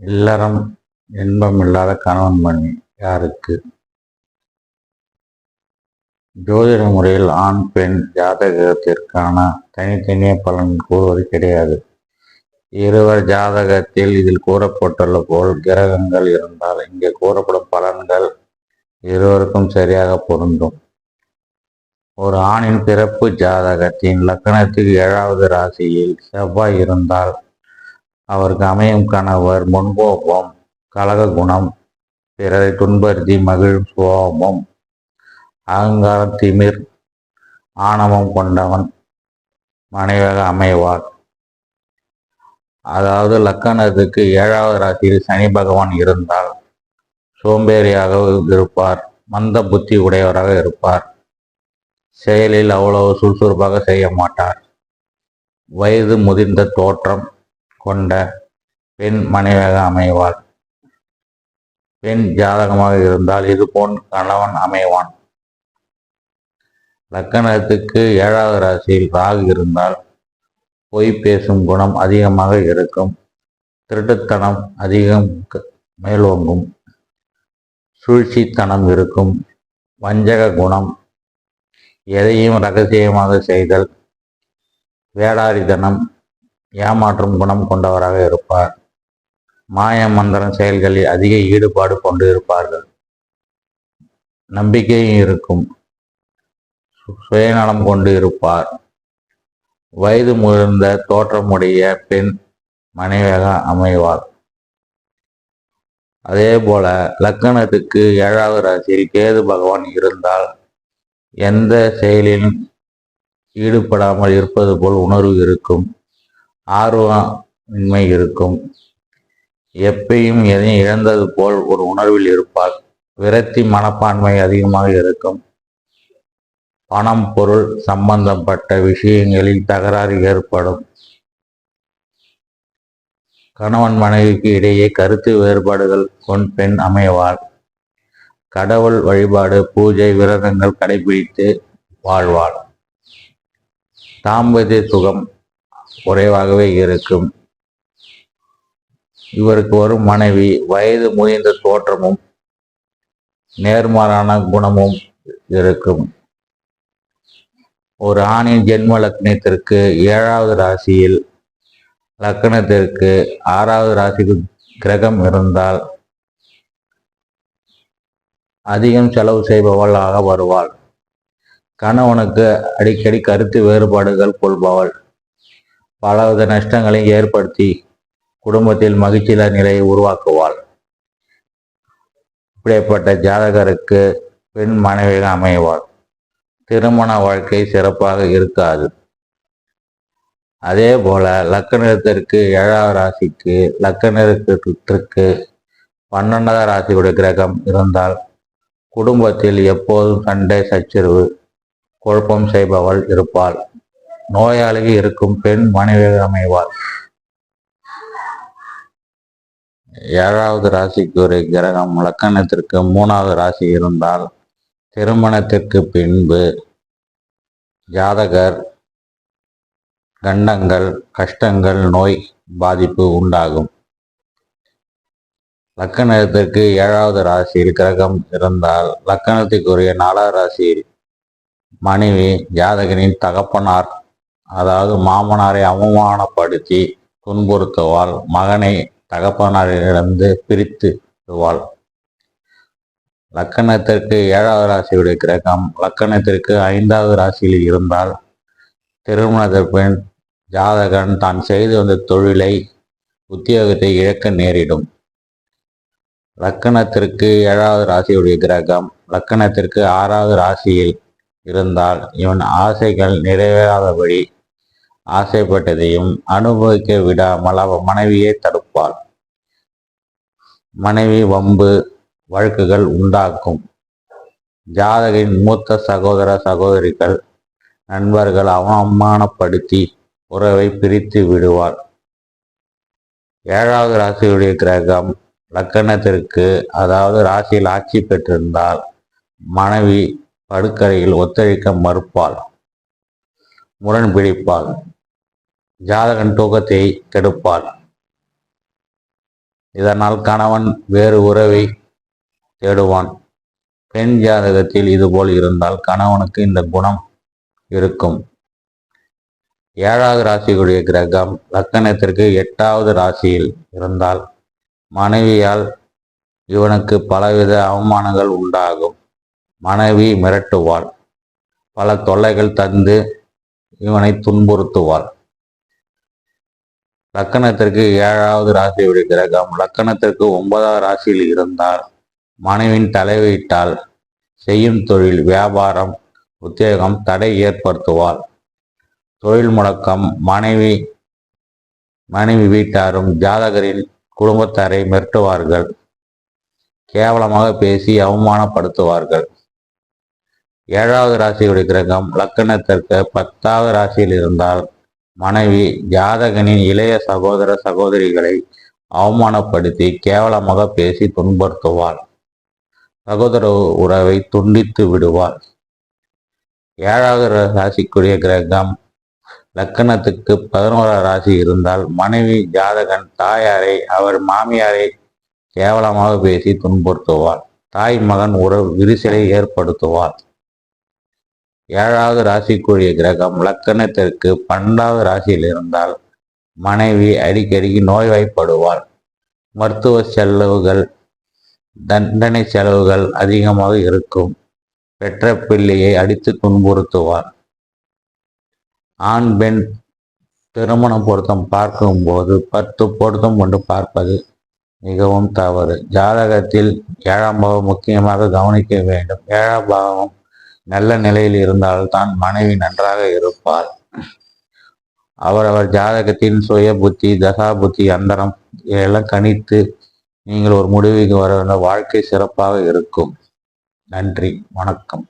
இல்லறம் இன்பம் இல்லாத கணவன் மனைவி யாருக்கு? ஜோதிட முறையில் ஆண் பெண் ஜாதகத்திற்கான தனித்தனியே பலன் கூறுவது கிடையாது. இருவர் ஜாதகத்தில் இதில் கூறப்பட்டுள்ள போல் கிரகங்கள் இருந்தால் இங்கே கூறப்படும் பலன்கள் இருவருக்கும் சரியாக பொருந்தும். ஒரு ஆணின் பிறப்பு ஜாதகத்தின் லக்கணத்துக்கு ஏழாவது ராசியில் செவ்வாய் இருந்தால் அவருக்கு அமையும் கணவர் முன்கோபம் கலக குணம் பிறரை துன்பருத்தி மகிழும் சுபாவமும் அகங்காரம் திமிர் ஆணவம் கொண்டவன் மனைவியாக அமைவார். அதாவது லக்கணத்துக்கு ஏழாவது ராசியில் சனி பகவான் இருந்தால் சோம்பேறியாக இருப்பார் மந்த புத்தி உடையவராக இருப்பார். செயலில் அவ்வளவு சுறுசுறுப்பாக செய்ய மாட்டார். வயது முதிர்ந்த தோற்றம் கொண்ட பெண் மனைவியாக அமைவாள். பெண் ஜாதகமாக இருந்தால் இது போன் கணவன் அமைவான். லக்கணத்துக்கு ஏழாவது ராசியில் ராகு இருந்தால் பொய் பேசும் குணம் அதிகமாக இருக்கும். திருட்டுத்தனம் அதிகம் மேலோங்கும். சூழ்ச்சித்தனம் இருக்கும். வஞ்சக குணம். எதையும் ரகசியமாக செய்தல். வேடாரித்தனம் ஏமாற்றும் குணம் கொண்டவராக இருப்பார். மாய மந்திரம் செயல்களில் அதிக ஈடுபாடு கொண்டு இருப்பார்கள். நம்பிக்கையும் இருக்கும். சு- சுயநலம் கொண்டு இருப்பார். வயது முதிர்ந்த தோற்றமுடைய பெண் மனைவியாக அமைவார். அதே போல லக்கணத்துக்கு ஏழாவது ராசியில் கேது பகவான் இருந்தால் எந்த செயலிலும் ஈடுபடாமல் இருப்பது போல் உணர்வு இருக்கும். ஆர்வமின்மை இருக்கும். எப்பயும் எதையும் இழந்தது போல் ஒரு உணர்வில் இருப்பார். விரக்தி மனப்பான்மை அதிகமாக இருக்கும். பணம் பொருள் சம்பந்தப்பட்ட விஷயங்களில் தகராறு ஏற்படும். கணவன் மனைவிக்கு இடையே கருத்து வேறுபாடுகள் கொண் பெண் அமைவாள். கடவுள் வழிபாடு பூஜை விரதங்கள் கடைபிடித்து வாழ்வாள். தாம்பத்திய சுகம் குறைவாகவே இருக்கும். இவருக்கு வரும் மனைவி வயது முதிர்ந்த தோற்றமும் நேர்மாறான குணமும் இருக்கும். ஒரு ஆணின் ஜென்ம லக்னத்திற்கு ஏழாவது ராசியில் லக்னத்திற்கு ஆறாவது ராசிக்கு கிரகம் இருந்தால் அதிகம் செலவு செய்பவளாக வருவாள். கணவனுக்கு அடிக்கடி கருத்து வேறுபாடுகள் கொள்பவள். பலவித நஷ்டங்களை ஏற்படுத்தி குடும்பத்தில் மகிழ்ச்சியில நிலையை உருவாக்குவாள். இப்படிப்பட்ட ஜாதகருக்கு பெண் மனைவியாக அமைவாள். திருமண வாழ்க்கை சிறப்பாக இருக்காது. அதே போல லக்கணத்திற்கு ஏழாவது ராசிக்கு லக்கணத்திற்கு பன்னெண்டாவது ராசியுடைய கிரகம் இருந்தால் குடும்பத்தில் எப்போதும் சண்டை சச்சரவு குழப்பம் செய்பவள் இருப்பாள். நோயாளிக்கு இருக்கும் பெண் மனைவியாக அமைவார் ஏழாவது ராசிக்கு ஒரு கிரகம் லக்கணத்திற்கு மூணாவது ராசி இருந்தால் திருமணத்திற்கு பின்பு ஜாதகர் கண்டங்கள் கஷ்டங்கள் நோய் பாதிப்பு உண்டாகும். லக்கணத்திற்கு ஏழாவது ராசியில் கிரகம் இருந்தால் லக்கணத்துக்குரிய நாலாவது ராசியில் மனைவி ஜாதகனின் தகப்பனார் அதாவது மாமனாரை அவமானப்படுத்தி துன்புறுத்துவாள் மகனை தகப்பனாரிடமிருந்து பிரித்து விடுவாள். லக்கணத்திற்கு ஏழாவது ராசியுடைய கிரகம் லக்கணத்திற்கு ஐந்தாவது ராசியில் இருந்தால் திருமணத்திற்கு ஜாதகன் தான் செய்து வந்த தொழிலை உத்தியோகத்தை இழக்க நேரிடும். லக்கணத்திற்கு ஏழாவது ராசியுடைய கிரகம் லக்கணத்திற்கு ஆறாவது ராசியில் இருந்தால் இவன் ஆசைகள் நிறைவேறாதபடி ஆசைப்பட்டதையும் அனுபவிக்க விடாமல் அவ மனைவியை தடுப்பாள். மனைவி வம்பு வழக்குகள் உண்டாக்கும். ஜாதகின் மூத்த சகோதர சகோதரிகள் நண்பர்கள் அவமானப்படுத்தி உறவை பிரித்து விடுவார் ஏழாவது ராசியுடைய கிரகம் லக்கணத்திற்கு அதாவது ராசியில் ஆட்சி பெற்றிருந்தால் மனைவி படுக்கரையில் ஒத்துழைக்க மறுப்பாள். முரண் பிடிப்பாள் ஜாதகன் தூக்கத்தை கெடுப்பாள். இதனால் கணவன் வேறு உறவை தேடுவான். பெண் ஜாதகத்தில் இதுபோல் இருந்தால் கணவனுக்கு இந்த குணம் இருக்கும். ஏழாவது ராசியுடைய கிரகம் லக்கணத்திற்கு எட்டாவது ராசியில் இருந்தால் மனைவியால் இவனுக்கு பலவித அவமானங்கள் உண்டாகும். மனைவி மிரட்டுவாள். பல தொல்லைகள் தந்து இவனை துன்புறுத்துவாள். லக்கணத்திற்கு ஏழாவது ராசியுடைய கிரகம்? லக்கணத்திற்கு ஒன்பதாவது ராசியில் இருந்தால் மனைவின் தலைவீட்டால் செய்யும் தொழில் வியாபாரம் உத்தியோகம் தடை ஏற்படுத்துவார் தொழில் முடக்கம் மனைவி மனைவி வீட்டாரும் ஜாதகரின் குடும்பத்தாரை மிரட்டுவார்கள். கேவலமாக பேசி அவமானப்படுத்துவார்கள். ஏழாவது ராசியுடைய கிரகம்? லக்கணத்திற்கு பத்தாவது ராசியில் இருந்தால் மனைவி ஜாதகனின் இளைய சகோதர சகோதரிகளை அவமானப்படுத்தி கேவலமாக பேசி துன்புறுத்துவாள். சகோதர உறவை துண்டித்து விடுவாள். ஏழாவது ராசிக்குரிய கிரகம் லக்கணத்துக்கு பதினோரா ராசி இருந்தால் மனைவி ஜாதகன் தாயாரை அவர் மாமியாரை கேவலமாக பேசி துன்புறுத்துவாள். தாய் மகன் உறவு விரிசலை ஏற்படுத்துவாள். ஏழாவது ராசிக்குரிய கிரகம் லக்கணத்திற்கு பன்னெண்டாவது ராசியில் இருந்தால் மனைவி அடிக்கடிக்கு நோய்வாய்ப்படுவாள் மருத்துவ செலவுகள் தண்டனை செலவுகள் அதிகமாக இருக்கும். பெற்ற பிள்ளையை அடித்து துன்புறுத்துவார். ஆண் பெண் திருமண பொருத்தம் பார்க்கும்போது பத்து பொருத்தம் கொண்டு பார்ப்பது மிகவும் தவறு. ஜாதகத்தில் ஏழாம் பாவம் முக்கியமாக கவனிக்க வேண்டும். ஏழாம் பாவம் நல்ல நிலையில் இருந்தால்தான் மனைவி நன்றாக இருப்பார் அவரவர் ஜாதகத்தின் சுய புத்தி தசா புத்தி அந்தரம் இதெல்லாம் கணித்து நீங்கள் ஒரு முடிவுக்கு வர வாழ்க்கை சிறப்பாக இருக்கும். நன்றி. வணக்கம்.